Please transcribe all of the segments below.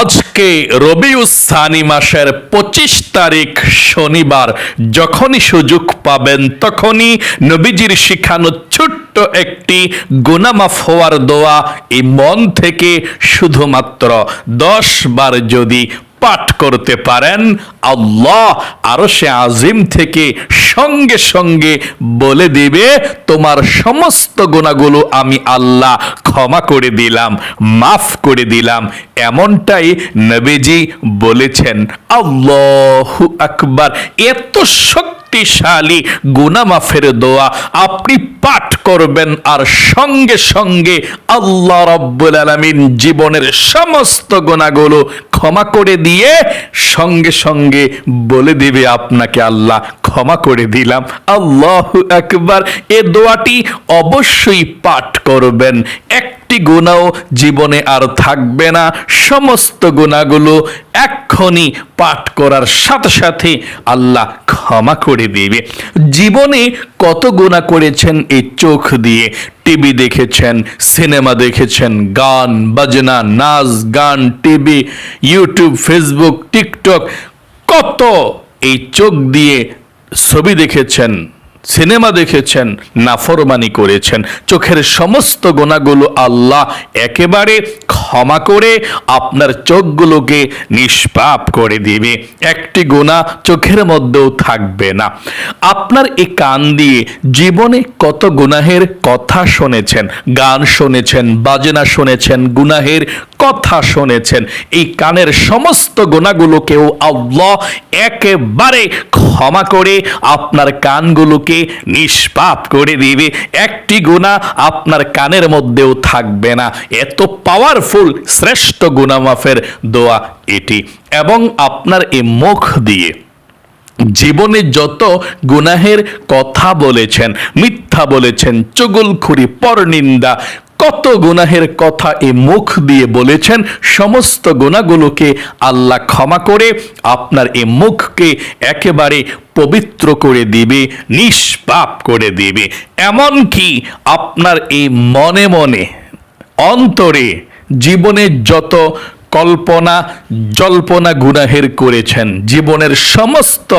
আজকে রবিউসানি মাসের পঁচিশ তারিখ শনিবার, যখনই সুযোগ পাবেন তখনই নবীজির শিখানো ছোট্ট একটি গুনামাফ হওয়ার দোয়া এই মন থেকে শুধুমাত্র দশ বার যদি পাঠ করতে পারেন, আল্লাহ আরও সে আজিম থেকে সঙ্গে সঙ্গে বলে দিবে, তোমার সমস্ত গুণাগুলো আমি আল্লাহ ক্ষমা করে দিলাম, মাফ করে দিলাম। এমনটাই নবীজি বলেছেন। আল্লাহু আকবার। এত শক্তিশালী গুনা মাফের দোয়া আপনি পাঠ করবেন আর সঙ্গে সঙ্গে আল্লাহ রব্বুল আলমিন জীবনের সমস্ত গুণাগুলো ক্ষমা করে দিয়ে সঙ্গে সঙ্গে বলে দিবে, আপনাকে আল্লাহ ক্ষমা করে দিলাম। আল্লাহ একবার এ দোয়াটি অবশ্যই পাঠ করবেন। একটি গুণাও জীবনে আর থাকবে না। সমস্ত গুণাগুলো এক্ষণি পাঠ করার সাথে সাথে আল্লাহ ক্ষমা করে দিবে। জীবনে কত গুণা করেছেন এই চোখ দিয়ে? টিভি দেখেছেন, সিনেমা দেখেছেন, গান, বাজনা, নাচ, গান, টিভি, ইউটিউব, ফেসবুক, টিকটক, কত এই চোখ দিয়ে ছবি দেখেছেন। সিনেমা দেখেছেন নাফরমানি করেছেন। চোখের সমস্ত গোনাগুলো আল্লাহ একেবারে ক্ষমা করে আপনার চোখগুলোকে নিষ্পাপ করে দিবে। একটি গোনা চোখের মধ্যেও থাকবে না। আপনার এই কান দিয়ে জীবনে কত গুনাহের কথা শুনেছেন, গান শুনেছেন, বাজনা শুনেছেন, গুনাহের কথা শুনেছেন, এই কানের সমস্ত গুণাগুলোকেও আল্লাহ একেবারে ক্ষমা করে আপনার কানগুলোকে নিষ্পাপ করে দিবে। একটি গুণা আপনার কানের মধ্যেও থাকবে না। এত পাওয়ারফুল শ্রেষ্ঠ গুণামাফের দোয়া এটি এবং আপনার এই মুখ দিয়ে জীবনে যত গুনাহের কথা বলেছেন, মিথ্যা বলেছেন, চুগলখুরি, পরনিন্দা, কত গুনাহের কথা এই মুখ দিয়ে বলেছেন, সমস্ত গুণাগুলোকে আল্লাহ ক্ষমা করে আপনার এই মুখকে একেবারে পবিত্র করে দিবে, নিষ্পাপ করে দিবে। এমনকি আপনার এই মনে মনে, অন্তরে জীবনে যত কল্পনা, জল্পনা গুনাহের করেছেন, জীবনের সমস্ত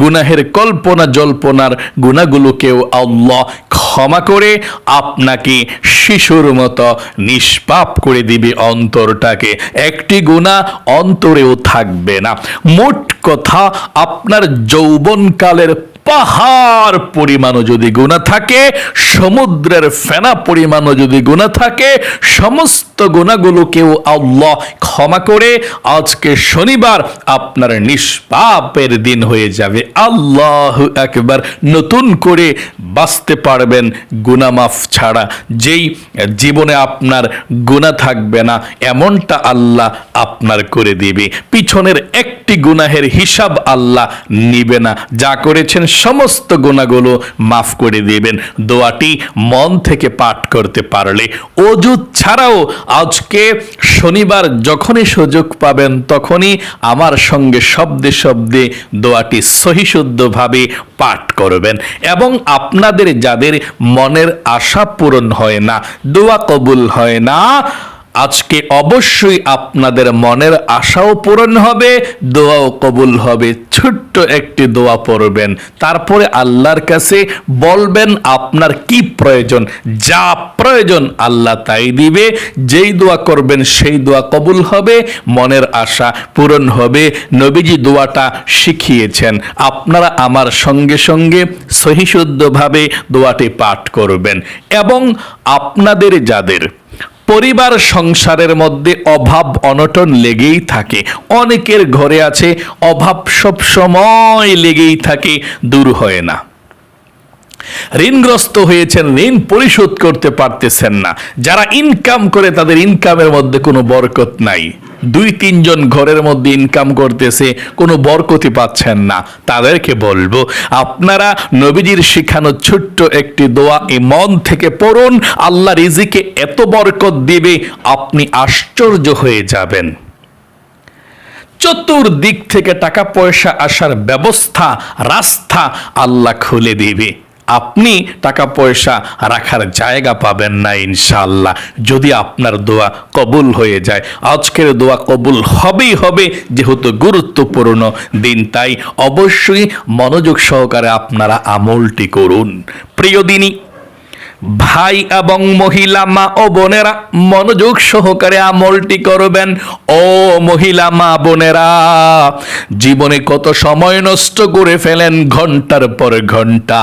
গুনাহের কল্পনা, জল্পনার গুণাগুলোকেও আল্লাহ ক্ষমা করে আপনাকে শিশুর মতো নিষ্পাপ করে দিবে অন্তরটাকে। একটি গুণা অন্তরেও থাকবে না। মোট কথা, আপনার যৌবনকালের পাহাড় পরিমাণও যদি গুণা থাকে, সমুদ্রের ফেনা পরিমাণও যদি গুণা থাকে, সমস্ত গুণাগুলোকেও আল্লাহ ক্ষমা করে আজকে শনিবার আপনার নিষ্পাপের দিন হয়ে যাবে। আল্লাহ একবার নতুন করে বাঁচতে পারবেন গুনামাফ ছাড়া। যেই জীবনে আপনার গুণা থাকবে না, এমনটা আল্লাহ আপনার করে দিবে। পিছনের একটি গুনাহের হিসাব আল্লাহ নিবে না। যা করেছেন সমস্ত গুণাগুলো মাফ করে দিবেন। দোয়াটি মন থেকে পাঠ করতে পারলে। অজু ছাড়াও আজকে শনিবার যখনই সুযোগ পাবেন তখনই আমার সঙ্গে শব্দে শব্দে দোয়াটি সহিশুদ্ধভাবে পাঠ করবেন। এবং আপনাদের যাদের মনের আশা পূরণ হয় না, দোয়া কবুল হয় না আজকে অবশ্যই আপনাদের মনের আশাও পূরণ হবে, দোয়াও কবুল হবে। ছোট্ট একটি দোয়া পড়বেন। তারপরে আল্লাহর কাছে বলবেন আপনার কি প্রয়োজন, যা প্রয়োজন আল্লাহ তাই দিবে। যেই দোয়া করবেন সেই দোয়া কবুল হবে, মনের আশা পূরণ হবে। নবীজি দোয়াটা শিখিয়েছেন। আপনারা আমার সঙ্গে সঙ্গে সহিশুদ্ধভাবে দোয়াটি পাঠ করবেন। এবং আপনাদের যাদের পরিবার সংসারের মধ্যে অভাব অনটন লেগেই থাকে। অনেকের ঘরে আছে, অভাব সব সময় লেগেই থাকে, দূর হয় না। ঋণগ্রস্ত হয়েছেন, ঋণ পরিশোধ করতে পারতেছেন না। যারা ইনকাম করে, তাদের ইনকামের মধ্যে কোনো বরকত নাই। দুই, তিনজন ঘরের মধ্যে ইনকাম করতেছে, কোনো বরকতি পাচ্ছেন না। তাদেরকে বলব, আপনারা নবীজির শিখানো ছোট্ট একটি দোয়া এই মন থেকে পড়ুন, আল্লাহ রিজিকে এত বরকত দিবে, আপনি আশ্চর্য হয়ে যাবেন। চতুর্দিক থেকে টাকা পয়সা আসার ব্যবস্থা, রাস্তা আল্লাহ খুলে দিবে। আপনি টাকা পয়সা রাখার জায়গা পাবেন না ইনশাআল্লাহ। যদি আপনার দোয়া কবুল হয়ে যায়, আজকের দোয়া কবুল হবেই হবে, যেহেতু গুরুত্বপূর্ণ দিন, তাই অবশ্যই মনোযোগ সহকারে আপনারা আমলটি করুন। প্রিয় দিনী, ভাই এবং মহিলা, মা ও বোনেরা, মনোযোগ সহকারে আমলটি করবেন। ও মহিলা, মা বোনেরা, জীবনে কত সময় নষ্ট করে ফেলেন ঘণ্টার পর ঘণ্টা।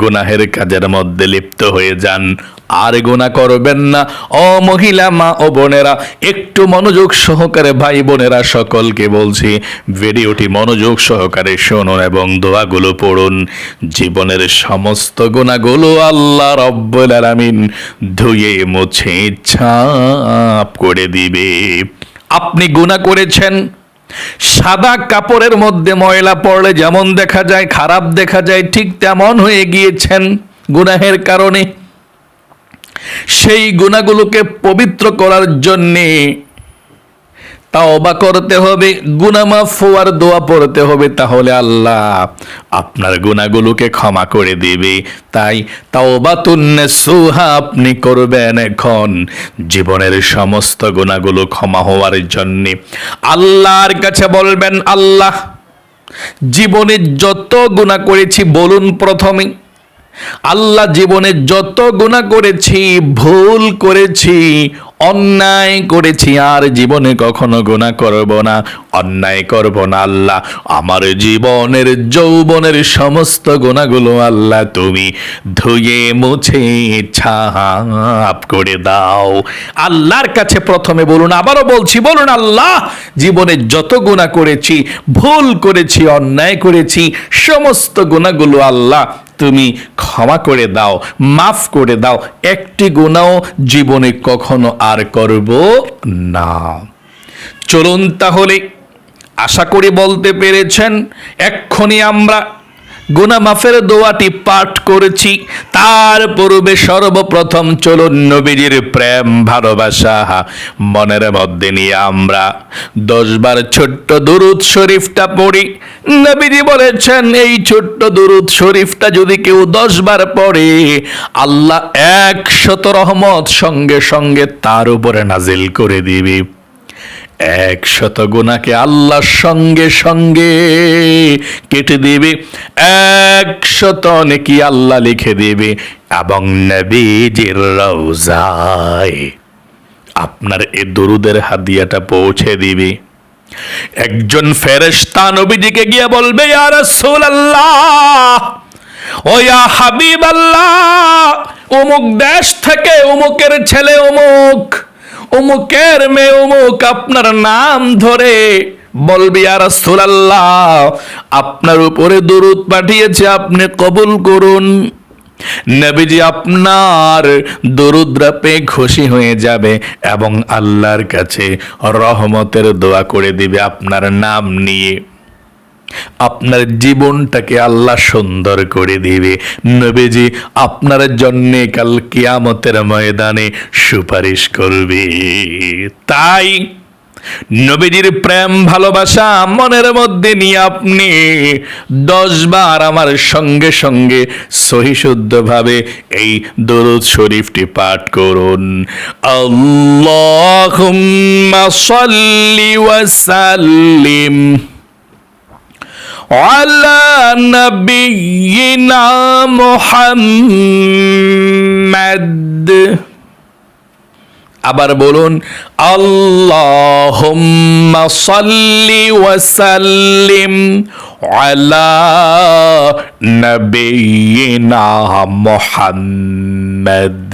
গুনাহের কাজের মধ্যে লিপ্ত হয়ে যান। আর গুণা করবেন না। ও মহিলা, মা ও বোনেরা, একটু মনোযোগ সহকারে ভাই বোনেরা সকলকে বলছি, ভিডিওটি মনোযোগ সহকারে শুনুন এবং দোয়াগুলো পড়ুন। জীবনের সমস্ত গুণাগুলো আল্লাহ আলামিন ধুয়ে, মুছে, ছাপ করে দিবে। আপনি গুণা করেছেন? সাদা কাপড়ের মধ্যে ময়লা পড়লে যেমন দেখা যায়, খারাপ দেখা যায়, ঠিক তেমন হয়ে গিয়েছেন গুনাহের কারণে। সেই গুণাগুলোকে পবিত্র করার জন্যে তাওবা করতে হবে, গুনামাফ হওয়ার দোয়া পড়তে হবে, তাহলে আল্লাহ আপনার গুণাগুলোকে ক্ষমা করে দেবে। তাই তাওবা তুন্নে সুহা আপনি করবেন এখন। জীবনের সমস্ত গুণাগুলো ক্ষমা হওয়ার জন্যে আল্লাহর কাছে বলবেন, আল্লাহ, জীবনে যত গুণা করেছি, বলুন প্রথমে, আল্লাহ জীবনে যত গুণা করেছি, ভুল করেছি অন্যায় করেছি আর জীবনে কখনো গুণা করব না। অন্যায় করব না আল্লাহ। আমার জীবনের, যৌবনের সমস্ত গুণাগুলো আল্লাহ তুমি ধুয়ে, মুছে, ছাপ করে দাও। আল্লাহর কাছে প্রথমে বলুন, আবারও বলছি, বলুন আল্লাহ, জীবনে যত গুণা করেছি, ভুল করেছি, অন্যায় করেছি, সমস্ত গুণাগুলো আল্লাহ তুমি ক্ষমা করে দাও, মাফ করে দাও। একটি গুণাও জীবনে কখনো আর করব না। চলুন তাহলে আশা করি বলতে পেরেছেন, এক্ষুনি আমরা গুনা মাফের দোয়াটি পাঠ করেছি। তার পূর্বে সর্বপ্রথম চলুন নবীজির প্রেম, ভালোবাসা, মনের মধ্যে নিয়ে আমরা দশবার ছোট্ট দুরুদ শরীফটা পড়ি। নবীজি বলেছেন, এই ছোট্ট দুরুদ শরীফটা যদি কেউ দশবার পড়ে, আল্লাহ একশত রহমত সঙ্গে সঙ্গে তার উপরে নাজিল করে দিবে। একশত গুণাকে আল্লাহর সঙ্গে সঙ্গে কেটে দেবে, একশত নাকি আল্লাহ লিখে দেবে, এবং নবীজির রওজায় আপনার এ দরুদের হাদিয়াটা পৌঁছে দিবে। একজন ফেরেশতা নবীজিকে গিয়ে বলবে, ইয়া রাসূলুল্লাহ, ও ইয়া হাবিবাল্লাহ অমুক দেশ থেকে অমুকের ছেলে অমুক অমুকের মেয়ে অমুক আপনার নাম ধরে বলবি আর রাসূলুল্লাহ, আপনার উপরে দরুদ পাঠিয়েছে, আপনি কবুল করুন। নবীজি আপনার দরুদ্রা পেয়ে খুশি হয়ে যাবে এবং আল্লাহর কাছে রহমতের দোয়া করে দিবে আপনার নাম নিয়ে। আপনার জীবনটাকে আল্লাহ সুন্দর করে দিবে। নবীজি, আপনার জন্যে কাল কিয়ামতের ময়দানে সুপারিশ করবে। তাই নবীজির প্রেম, ভালোবাসা মনের মধ্যে নিয়ে আপনি দশ বার আমার সঙ্গে সঙ্গে সহিশুদ্ধভাবে এই দরুদ শরীফটি পাঠ করুন। আল্লাহুম্মা সাল্লি ওয়া সাল্লিম। على نبينا محمد আবার বলুন আল্লাহুম্মা সাল্লি ওয়া সাল্লিম আলা নবিয়িনা মুহাম্মদ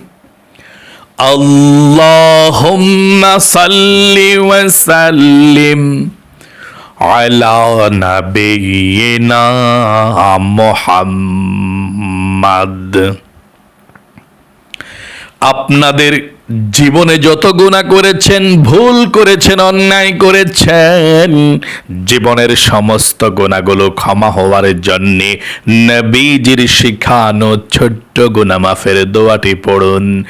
اللهم صل وسلم على نبينا محمد আপনাদের জীবনে যত গুণা করেছেন, ভুল করেছেন, অন্যায় করেছেন, জীবনের সমস্ত গুণাগুলো ক্ষমা হওয়ার জন্যে নবীজির শিখানো ছোট্ট গুণা মাফের দোয়াটি পড়ুন।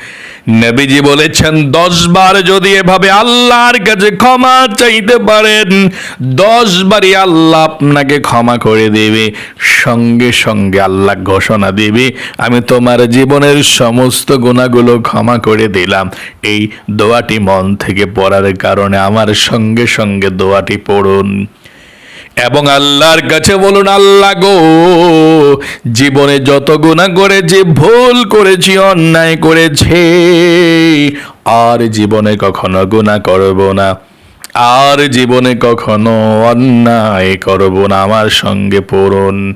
নবীজি বলেছেন, দশ বার যদি এভাবে আল্লাহর কাছে ক্ষমা চাইতে পারেন, দশ বারই আল্লাহ আপনাকে ক্ষমা করে দেবে। সঙ্গে সঙ্গে আল্লাহ ঘোষণা দেবে, আমি তোমার জীবনের সমস্ত গুণাগুলো ক্ষমা করে দিলাম। এই দোয়াটি মন থেকে পড়ার কারণে আমার সঙ্গে সঙ্গে দোয়াটি পড়ুন। এবং আল্লাহর কাছে বলুন, আল্লাহ গো, জীবনে যত গুণা করেছি, ভুল করেছি, অন্যায় করেছি, আর জীবনে কখনো গুণা করব না। আর জীবনে কখনো অন্যায় করব না। আমার সঙ্গে পড়ুন।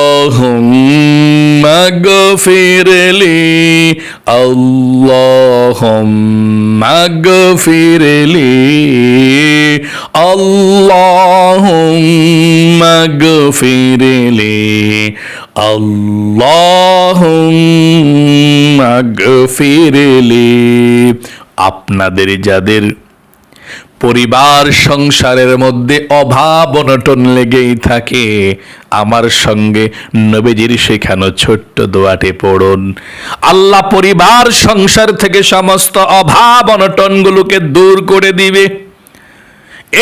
اللهم اغفر لي اللهم اغفر لي اللهم اغفر لي اللهم اغفر لي আপনাদের যাদের পরিবার সংসারের মধ্যে অভাব অনটন লেগেই থাকে। আমার সঙ্গে নবীজির শেখানো ছোট্ট দোয়াটে পড়ুন। আল্লাহ পরিবার সংসার থেকে সমস্ত অভাব অনটনগুলোকে দূর করে দিবে।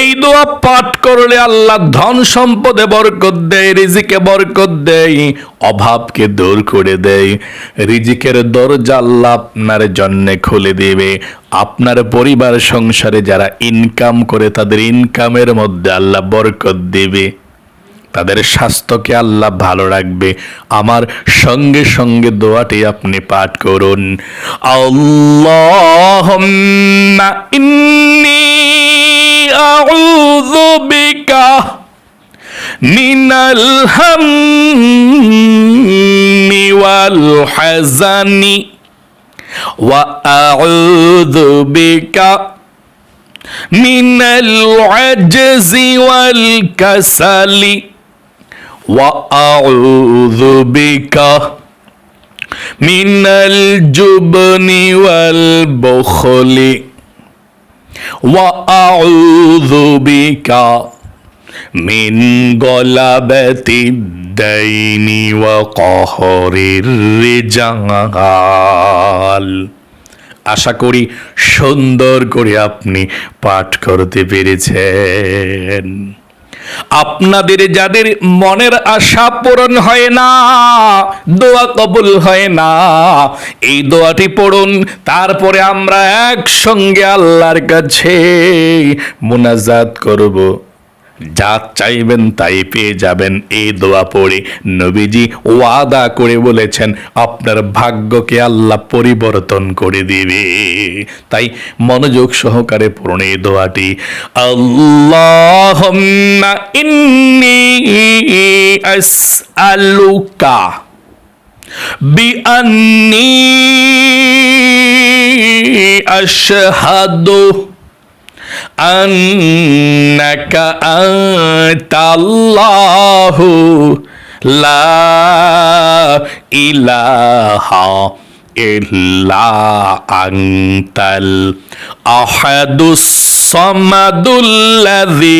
এই দোয়া পাঠ করলে আল্লাহ ধন সম্পদে বরকত দেয়, রিজিকে বরকত দেয়, অভাবকে দূর করে দেয়। রিজিকের দরজা আল্লাহ আপনার জন্যে খুলে দেবে। আপনার পরিবার, সংসারে যারা ইনকাম করে তাদের ইনকামের মধ্যে আল্লাহ বরকত দেবে। তাদের স্বাস্থ্যকে আল্লাহ ভালো রাখবে। আমার সঙ্গে সঙ্গে দোয়াটি আপনি পাঠ করুন। আল্লাহুম্মা ইন্নি আউযু মিনাল হাম্মি ওয়া ওয়াল কাসালি। وأعوذ بك من الجبن والبخل وأعوذ بك من غلبة الدين وقهر الرجال আশা করি সুন্দর করে আপনি পাঠ করতে পেরেছেন আপনাদের যাদের মনের আশা পূরণ হয় না, দোয়া কবুল হয় না, এই দোয়াটি পড়ুন, তারপরে আমরা একসঙ্গে আল্লাহর কাছে মোনাজাত করব। যা চাইবেন তাই পেয়ে যাবেন। এই দোয়া পড়ে নবীজি ওয়াদা করে বলেছেন, আপনার ভাগ্যকে আল্লাহ পরিবর্তন করে দিবে। তাই মনোযোগ সহকারে পড়ুন এই দোয়াটি। আল্লাহুম্মা ইন্নি আসআলুকা আশহাদু আন্নাকা আতাল্লাহু লা ইলাহা ইল্লা আনতাল আহাদুস সামাদুল্লাযী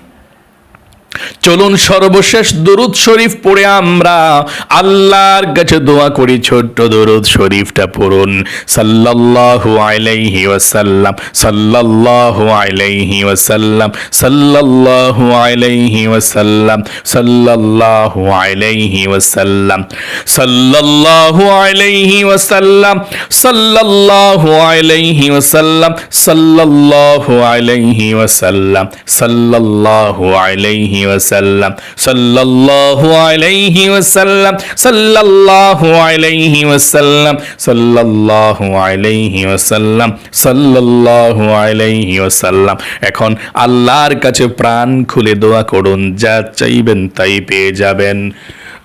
চলুন সর্বশেষ দরুদ শরীফ পড়ে আমরা। আল্লাহর কাছে দোয়া করি ছোট্ট দরুদ শরীফটা পড়ুন। সাল্লাল্লাহু আলাইহি ওয়াসাল্লাম, সাল্লাল্লাহু আলাইহি ওয়াসাল্লাম, সাল্লাল্লাহু আলাইহি ওয়াসাল্লাম, সাল্লাল্লাহু আলাইহি ওয়াসাল্লাম, সাল্লাল্লাহু আলাইহি ওয়াসাল্লাম, সাল্লাল্লাহু আলাইহি ওয়াসাল্লাম, সাল্লাল্লাহু আলাইহি ওয়াসাল্লাম, সাল্লাল্লাহু আলাইহি ওয়াসাল্লাম সাল্লাল্লাহু আলাইহি ওয়াসাল্লাম, সাল্লাল্লাহু আলাইহি ওয়াসাল্লাম, সাল্লাল্লাহু আলাইহি ওয়াসাল্লাম, সাল্লাল্লাহু আলাইহি ওয়াসাল্লাম। এখন আল্লাহর কাছে প্রাণ খুলে দোয়া করুন, যা চাইবেন তাই পেয়ে যাবেন।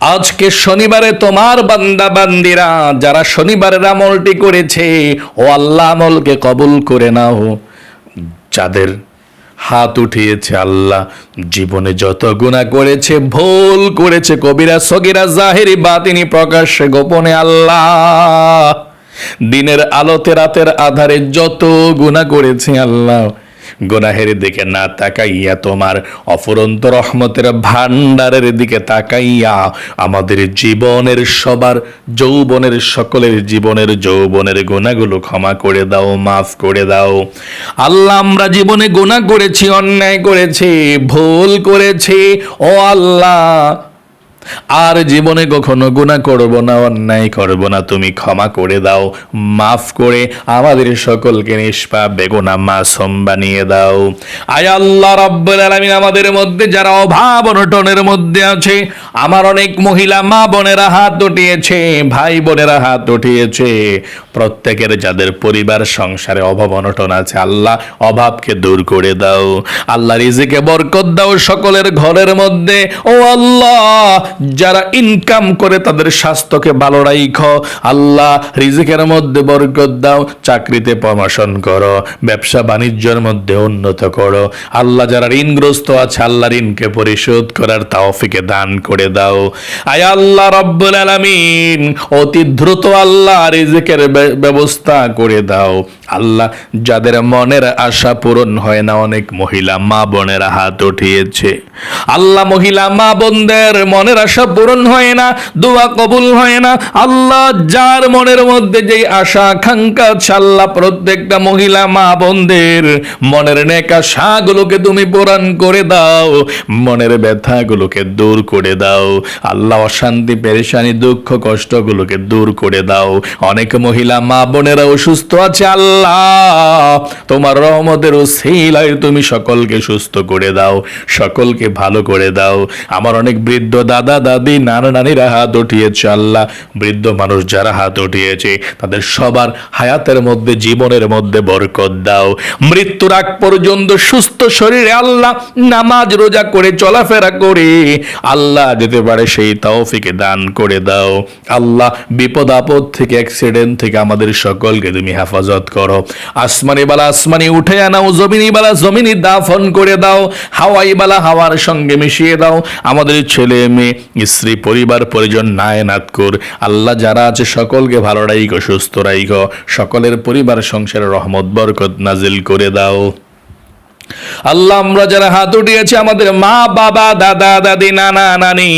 আজকে শনিবারে তোমার বান্দা বান্দিরা যারা শনিবারের আমলটি করেছে, ও আল্লাহ আমলকে কবুল করে নাও। যাদের হাত উঠিয়েছে আল্লাহ, জীবনে যত গুণা করেছে, ভুল করেছে, কবিরা, সগিরা, জাহেরি, বাতিনি, প্রকাশ্যে, গোপনে আল্লাহ, দিনের আলোতে রাতের আধারে যত গুণা করেছে আল্লাহ গোনাহের দিকে না তাকাইয়া, তোমার অফুরন্ত রহমতের ভান্ডারের দিকে তাকাইয়া, আমাদের জীবনের সবার, যৌবনের সকলের জীবনের যৌবনের গোনাগুলো ক্ষমা করে দাও, মাফ করে দাও। আল্লাহ, আমরা জীবনে গোনা করেছি, অন্যায় করেছি, ভুল করেছি। ও আল্লাহ আর জীবনে কখনো গুণা করব না, অন্যায় করব না। তুমি ক্ষমা করে দাও, মাফ করে আমাদের সকলকে নিষ্পাপ বেগুনা মাসম বানিয়ে দাও। আয় আল্লাহ রব্বুল আলামিন আমাদের মধ্যে, যারা অভাব অনটনের মধ্যে আছে, আমার অনেক মহিলা মা বোনেরা হাত উঠিয়েছে, ভাই বোনেরা হাত উঠিয়েছে। প্রত্যেকের যাদের পরিবার, সংসারে অভাব অনটন আছে, আল্লাহ অভাবকে দূর করে দাও। আল্লাহ রিজিকে বরকত দাও সকলের ঘরের মধ্যে। ও আল্লাহ যারা ইনকাম করে তাদের স্বাস্থ্যকে ভালো রাইখ। আল্লাহ রিজিকের মধ্যে বরকত দাও, চাকরিতে প্রমোশন করো, ব্যবসা বাণিজ্যের মধ্যে উন্নত করো। আল্লাহ যারা ঋণগ্রস্ত আছে, আল্লাহ ঋণকে পরিশোধ করার তাওফিকে দান করে দাও। আয় আল্লাহ রব্বুল আলামিন, অতি দ্রুত আল্লাহ রিজিকের ব্যবস্থা করে দাও। আল্লাহ, যাদের মনের আশা পূরণ হয় না, অনেক মহিলা মা বোনেরা হাত উঠিয়েছে। আল্লাহ, মহিলা মা বোনদের মনের আশা পূরণ হয় না, দোয়া কবুল হয় না। আল্লাহ, যার মনের মধ্যে যে আশা, আকাঙ্ক্ষা আল্লাহ প্রত্যেকটা মহিলা মা বোনদের মনের নেক আশাগুলোকে তুমি পূরণ করে দাও, মনের ব্যথাগুলোকে দূর করে দাও, আল্লাহ, অশান্তি, পেরেশানি, দুঃখ, কষ্টগুলোকে দূর করে দাও। অনেক মহিলা মা বোনেরা অসুস্থ আছে, আল্লাহ আল্লাহ তোমার রহমতের ওসিলায় তুমি সকলকে সুস্থ করে দাও, সকলকে ভালো করে দাও। আমার অনেক বৃদ্ধ দাদা, দাদি, নানা নানিরা হাত উঠিয়েছে আল্লাহ। বৃদ্ধ মানুষ যারা হাত উঠিয়েছে, তাদের সবার হায়াতের মধ্যে, জীবনের মধ্যে বরকত দাও। মৃত্যুর আগ পর্যন্ত সুস্থ শরীরে আল্লাহ নামাজ রোজা করে চলাফেরা করে, আল্লাহ যেতে পারে সেই তৌফিকে দান করে দাও। আল্লাহ বিপদ আপদ থেকে অ্যাক্সিডেন্ট থেকে আমাদের সকলকে তুমি হেফাজত করো। আসমানি বালা আসমানি উঠে আনাও, জমিনি বালা জমিনি দাফন করে দাও, হাওয়াই বালা হাওয়ার সঙ্গে মিশিয়ে দাও। আমাদের ছেলে মেয়ে, স্ত্রী, পরিবার, পরিজন নায়নাত কর আল্লাহ যারা আছে সকলকে ভালো রাইক সুস্থ রাইক সকলের পরিবার সংসারে রহমত, বরকত নাজিল করে দাও। আল্লাহ, আমরা যারা হাত উঠিয়েছি আমাদের মা, বাবা, দাদা, দাদি, নানা, নানি,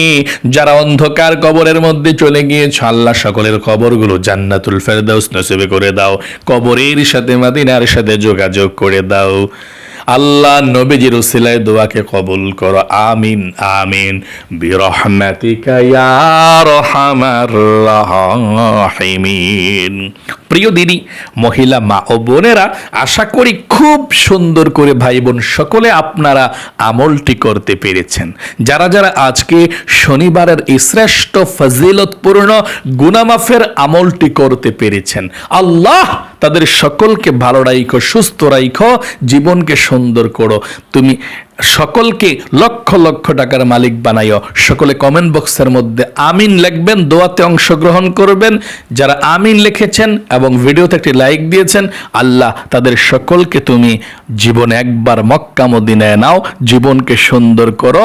যারা অন্ধকার কবরের মধ্যে চলে গিয়েছে, আল্লাহ সকলের খবরগুলো জান্নাতুল ফেরদাউস নসিবে করে দাও, কবরের সাথে মাদিনার সাথে যোগাযোগ করে দাও। আল্লাহ নবীজির উসিলায় দোয়াকে কবুল করো। আমিন আমিন। প্রিয় দিদি মহিলা মা ও বোনেরা, আশা করি খুব সুন্দর করে ভাই বোন সকলে আপনারা আমলটি করতে পেরেছেন। যারা যারা আজকে শনিবারের এই শ্রেষ্ঠ ফজিলতপূর্ণ গুনামাফের আমলটি করতে পেরেছেন, আল্লাহ তাদের সকলকে ভালো রাইখো, সুস্থ রাইখো, জীবনকে সুন্দর করো। তুমি সকলকে লক্ষ লক্ষ টাকার মালিক বানাইও। সকলে কমেন্ট বক্সের মধ্যে আমিন লিখবেন, দোয়াতে অংশগ্রহণ করবেন। যারা আমিন লিখেছেন এবং ভিডিওতে একটি লাইক দিয়েছেন, আল্লাহ তাদের সকলকে তুমি জীবনে একবার মক্কা মদিনায় নাও, জীবনকে সুন্দর করো।